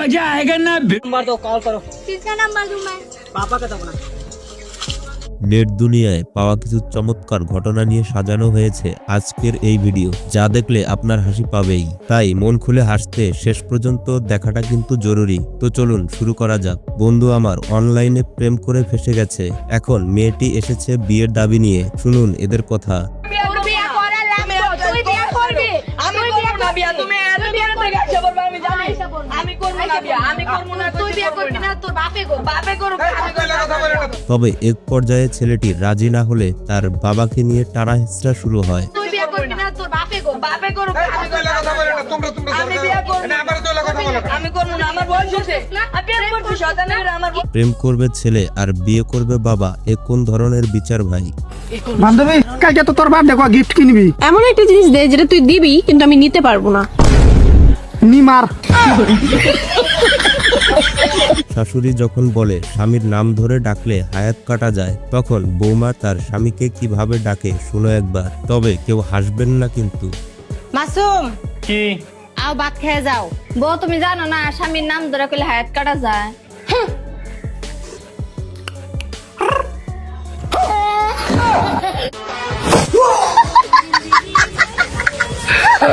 मजा आएगा ना नंबर दो कॉल करो किसका नंबर दूं मैं पापा का दो ना নেট দুনিয়ায় পাওয়া কিছু চমৎকার ঘটনা নিয়ে সাজানো হয়েছে আজকের এই ভিডিও যা দেখলে আপনার হাসি পাবেই তাই মন খুলে হাসতে শেষ পর্যন্ত দেখাটা কিন্তু জরুরি তো চলুন শুরু করা যাক বন্ধু আমার অনলাইনে প্রেম করে ফেসে গেছে এখন মেয়েটি এসেছে বিয়ের দাবি নিয়ে শুনুন এদের কথা তবে এক পর্যায়ে ছেলেটি রাজি না হলে তার বাবাকে নিয়ে টানা হেঁচড়া শুরু হয়। তুই বিয়ে করবি না তোর বাপে করবে বাপে করব আমি করব না। আমি বিয়ে করব না। আমি করব না আমার বয়স হয়েছে। আমি বিয়ে করছি শতানে আমার বয়স- প্রেম করবে ছেলে আর বিয়ে করবে বাবা এ কোন ধরনের বিচার ভাই? বান্ধবী কালকে তো তোর বাপ দেখো গিফট কিনবি। এমন একটা জিনিস দে যেটা তুই দিবি কিন্তু আমি নিতে পারব না। নিমার। শাশুড়ি যখন বলে স্বামীর নাম ধরে ডাকলে হায়াত কাটা যায় তখন বৌমা তার স্বামীকে কীভাবে ডাকে শুনো একবার। তবে কেউ হাসবেন না কিন্তু। মাসুম। কি? আও ভাত খেয়ে যাও। বউ তুমি জানো না স্বামীর নাম ধরে কইলে হায়াত কাটা যায়।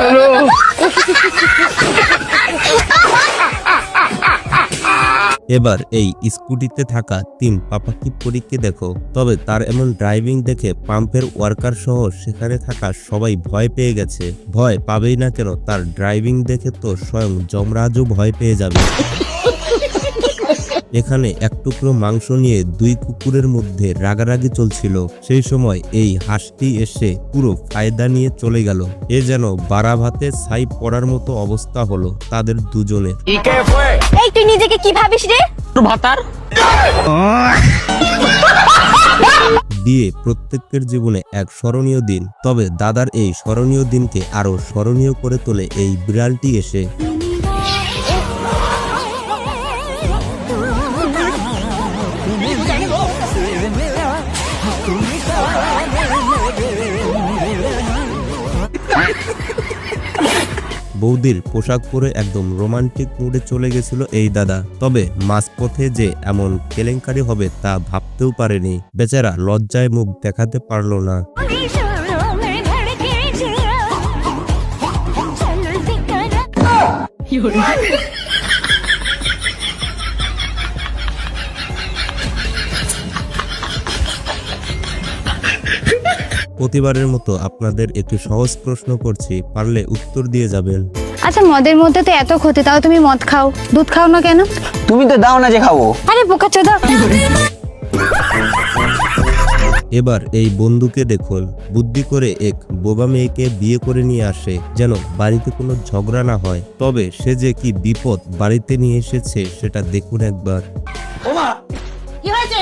এবার এই স্কুটিতে থাকা তিন পাপাকি পরীকে দেখো। তবে তার এমন ড্রাইভিং দেখে পাম্পের ওয়ার্কার সহ সেখানে থাকা সবাই ভয় পেয়ে গেছে। ভয় পাবেই না কেন, তার ড্রাইভিং দেখে তো স্বয়ং যমরাজও ভয় পেয়ে যাবে। এখানে এক টুকরো মাংস নিয়ে দুই কুকুরের মধ্যে রাগারাগি চলছিল। সেই সময় এই হাঁসটি এসে পুরো ফায়দা নিয়ে চলে গেল। এ যেন বাড়া ভাতে ছাই পড়ার মতো অবস্থা হলো তাদের দুজনের। এই তুই নিজেকে কি ভাবিস রে? বিয়ে প্রত্যেকের জীবনে এক স্মরণীয় দিন। তবে দাদার এই স্মরণীয় দিনকে আরও স্মরণীয় করে তোলে এই বিড়ালটি এসে। বৌদির পোশাক পরে একদম রোমান্টিক মুডে চলে গেছিল এই দাদা। তবে মাঝপথে যে এমন কেলেঙ্কারি হবে তা ভাবতেও পারেনি। বেচারা লজ্জায় মুখ দেখাতে পারল না। প্রতিবারের মতো আপনাদের একটি সহজ প্রশ্ন করছি পারলে উত্তর দিয়ে যাবেন। আচ্ছা মদের মধ্যে তো এত ক্ষতি তাও তুমি মদ খাও। দুধ খাও না কেন? তুমি তো দাও না যে খাব। আরে বোকা চোদা। এবার এই বন্ধুকে দেখুন। বুদ্ধি করে এক বোবা মেয়েকে বিয়ে করে নিয়ে আসে যেন বাড়িতে কোনো ঝগড়া না হয়। তবে সে যে কি বিপদ বাড়িতে নিয়ে এসেছে সেটা দেখুন একবার। ওমা! কি হয়েছে?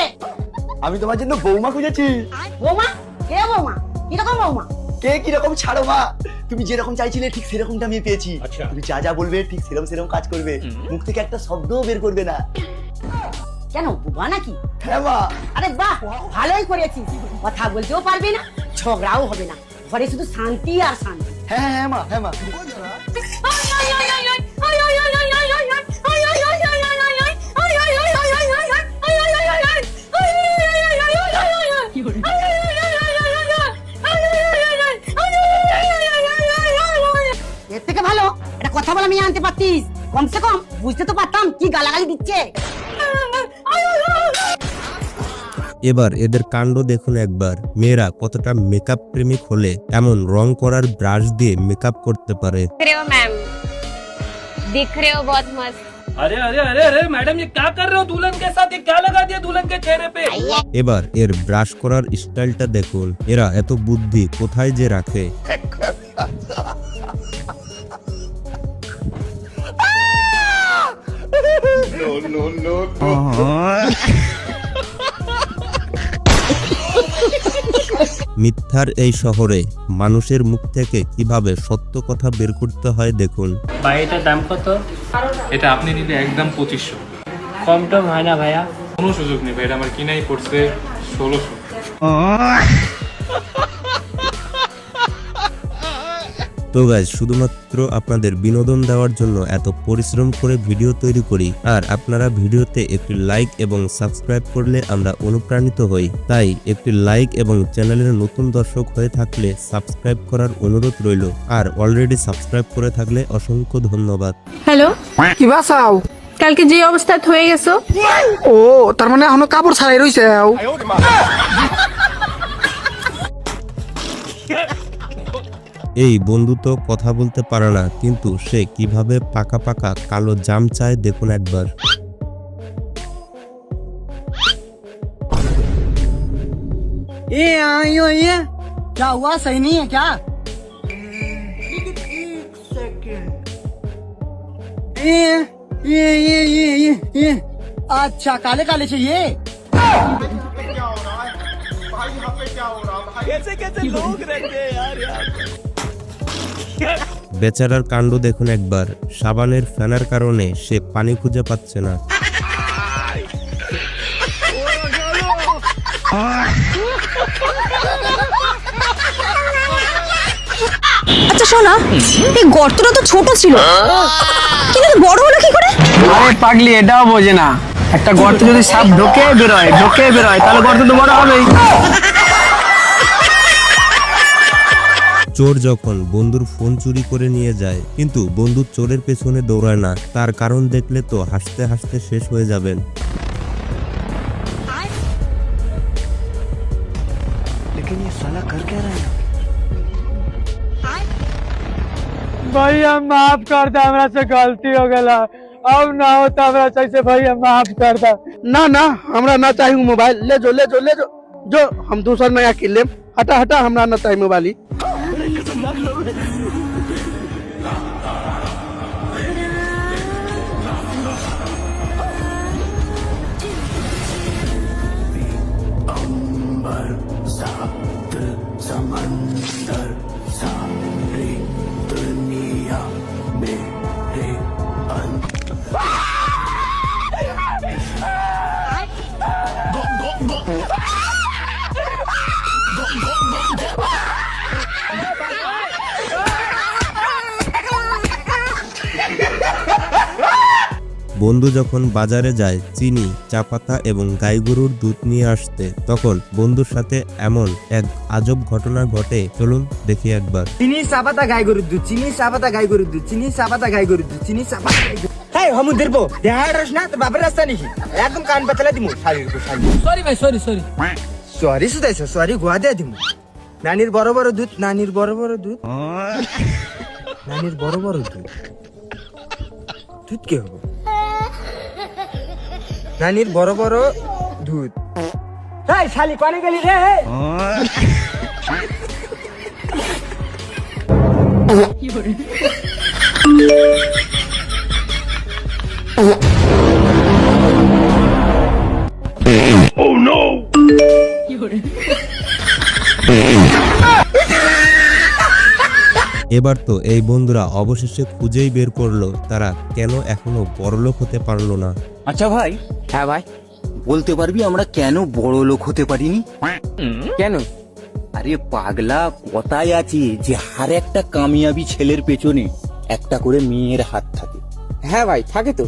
আমি তোমার জন্য বৌমা খুঁজেছি। বৌমা? কে বৌমা কীরকম বৌমা কে কীরকম ছাড়ো মা তুমি যেরকম চাইছিলে ঠিক সেরকমটা আমি পেয়েছি তুমি যা যা বলবে ঠিক সেরকম সেরকম কাজ করবে মুখ থেকে একটা শব্দও বের করবে না কেন বুবা নাকি হ্যাঁ মা আরে বাহ ভালোই করেছিস কথা বলতেও পারবি না ঝগড়াও হবে না ঘরে শুধু শান্তি আর শান্তি হ্যাঁ হ্যাঁ হ্যাঁ মা হ্যাঁ মা এবার এদের কাণ্ড দেখুন একবার মেয়েরা কতটা মেকআপ প্রেমিক হলে এমন রং করার ব্রাশ দিয়ে মেকআপ করতে পারে रहे हो मैम दिख रहे हो बहुत मस्त अरे अरे अरे अरे मैडम ये क्या कर रहे हो दुल्हन के साथ ये क्या लगा दिया दुल्हन के चेहरे पे এবার এর ব্রাশ করার স্টাইলটা দেখুন এরা এত বুদ্ধি কোথায় যে রাখে মিথ্যার এই শহরে মানুষের মুখ থেকে কীভাবে সত্য কথা বের করতে হয় দেখুন। ভাই এটা দাম কত? এটা আপনি নিলে একদম পঁচিশশো। কম টম হয় না ভাইয়া? কোনো সুযোগ নেই ভাই এটা আমার কিনাই পড়ছে ষোলোশো। তো গাইজ শুধুমাত্র আপনাদের বিনোদন দেওয়ার জন্য এত পরিশ্রম করে ভিডিও তৈরি করি আর আপনারা ভিডিওতে একটি লাইক এবং সাবস্ক্রাইব করলে আমরা অনুপ্রাণিত হই। তাই একটি লাইক এবং চ্যানেলের নতুন দর্শক হয়ে থাকলে সাবস্ক্রাইব করার অনুরোধ রইল আর অলরেডি সাবস্ক্রাইব করে থাকলে অসংখ্য ধন্যবাদ। হ্যালো কি বাসাও? কালকে যে অবস্থায় হয়ে গেছো? ও তার মানে এখনও কাপড় ছাড়াই রইছে। এই বন্ধু তো কথা বলতে পারে না কিন্তু সে কিভাবে পাকা পাকা কালো জাম চায় দেখুন একবার ए आयो ये क्या हुआ सही नहीं है क्या ये ये ये ये ये ये अच्छा काले काले चाहिए বেচারার কাণ্ড দেখুন একবার। সাবানের ফ্যানার কারণে সে পানি খুঁজে পাচ্ছে না। আচ্ছা শোনা। এই গর্তটা তো ছোট ছিল। কিন্তু বড় হলো কি করে? আরে পাগলি এটাও বোঝে না। একটা গর্ত যদি সাপ ঢোকে বেরোয় ঢোকে বেরোয় তাহলে গর্ত তো বড় হবেই। চোর যখন বন্ধুর ফোন চুরি করে নিয়ে যায় কিন্তু বন্ধু চোরের পেছনে দৌড়ায় না তার কারণ দেখলে তো হাসতে হাসতে শেষ হয়ে যাবেন लेकिन ये साला कर क्या रहा है भैया माफ कर दे हमरा से गलती हो गला अब ना होता हमरा से भैया माफ कर दे ना ना हमरा ना चाहिए मोबाइल ले जो ले जो ले जो जो हम दूसर नया किन लेम हटा हटा हमरा ना चाहिए मोबाइल なんか中上です বন্ধু যখন বাজারে যায় চিনি চা পাতা এবং গাই গরুর দুধ নিয়ে আসতে তখন বন্ধুর সাথে এমন এক আজব ঘটনা ঘটে। চলুন দেখি একবার। চিনি চা পাতা গাইগরুর দুধ চিনি চা পাতা গাই গরুর দুধ চিনি চা পাতা গাইগরুর দুধ চিনি চা পাতা হ্যাঁ হমু দেখব দেহার রস না তোর বাপের রাস্তা নাকি একদম কান পাতলা দিমু শাড়ির সরি ভাই সরি সরি সরি সুদাইছো সরি গোয়া দিয়ে দিমু। নানির বড় বড় দুধ নানির বড় বড় দুধ। নানির বড় বড় দুধ। দুধ কে হব? নানির বড় বড় দুধ। এই শালি কনে গেলি রে? এবার তো এই বন্ধুরা অবশেষে খুঁজেই বের করল তারা কেন এখনও বড়লোক হতে পারল না? আচ্ছা ভাই। হ্যাঁ ভাই। বলতে পারবি আমরা কেন বড় লোক হতে পারিনি? কেন? আরে পাগলা কথায় আছে যে হার একটা কামিয়াবি ছেলের পেছনে একটা করে মেয়ের হাত থাকে। হ্যাঁ ভাই থাকে তো।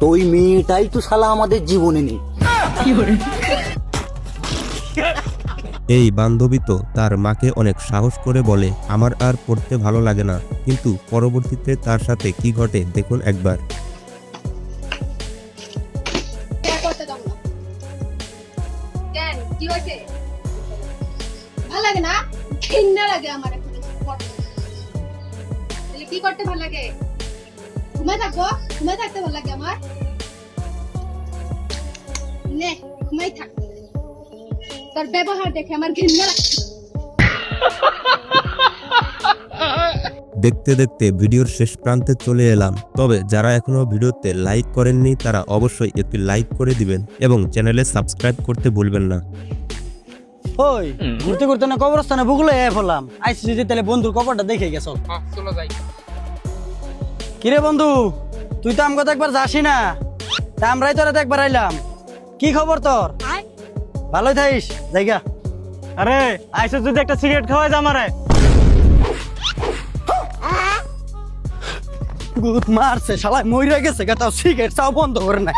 তো ওই মেয়েটাই তো শালা আমাদের জীবনে নেই। এই বান্ধবী তো তার মাকে অনেক সাহস করে বলে আমার আর পড়তে ভালো লাগে না। কিন্তু পরবর্তীতে তার সাথে কি ঘটে দেখুন একবার। লাগে না লাগে আমার এখন কি করতে লাগে ঘুমায় থাকব ঘুমায় থাকতে লাগে আমার। নে, ঘুমাই থাক। তোর ব্যবহার দেখে আমার দেখতে দেখতে ভিডিওর শেষ প্রান্তে চলে এলাম। তবে যারা এখনও ভিডিওতে লাইক করেননি, তারা অবশ্যই একটি লাইক করে দিবেন এবং চ্যানেলে সাবস্ক্রাইব করতে ভুলবেন না। ওই ঘুরতে ঘুরতে না কবরস্থানে ভুগলে এ ফেললাম আইসি যদি তাহলে বন্ধুর কবরটা দেখে গেছ। চলো যাই। কিরে বন্ধু? তুই তো আমগো তো একবার যাসি না। তা আমরাই তোরা তো একবার আইলাম। কি খবর তোর? ভালোই থাইস জায়গা আরে আইসো যদি একটা সিগারেট খাওয়াই যা আমারে। ভূত মারছে শালা মইরা গেছে গা তাও সিগারেট চাও বন্ধ করে নাই।